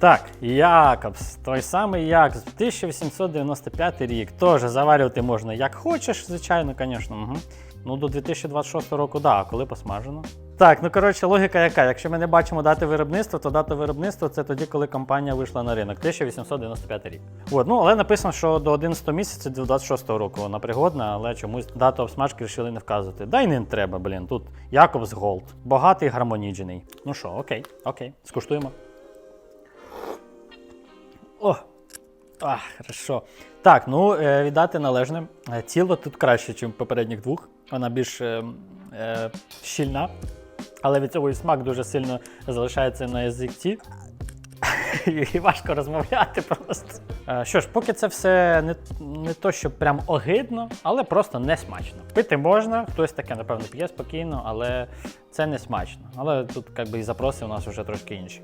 Так, Якобс, той самий Якобс, 1895 рік. Теж заварювати можна як хочеш, звичайно, звісно. Угу. Ну, до 2026 року, да, а коли посмажено. Так, ну коротше, логіка яка? Якщо ми не бачимо дати виробництва, то дата виробництва це тоді, коли компанія вийшла на ринок, 1895 рік. От, ну, але написано, що до 11 місяця 26 року вона пригодна, але чомусь дату обсмажки вирішили не вказувати. Да й не треба, блін. Тут Якобс Голд. Багатий гармоніджений. Ну що, окей, окей, скуштуємо. А, хорошо. Так, ну е, віддати належне. Е, Тіло тут краще, ніж попередніх двох. Вона більш е, е, щільна, але від цього і смак дуже сильно залишається на язиці. І важко розмовляти просто. Е, Що ж, поки це все не, не то, що прям огидно, але просто не смачно. Пити можна, хтось таке, напевно, п'є спокійно, але це не смачно. Але тут якби і запроси у нас вже трошки інші.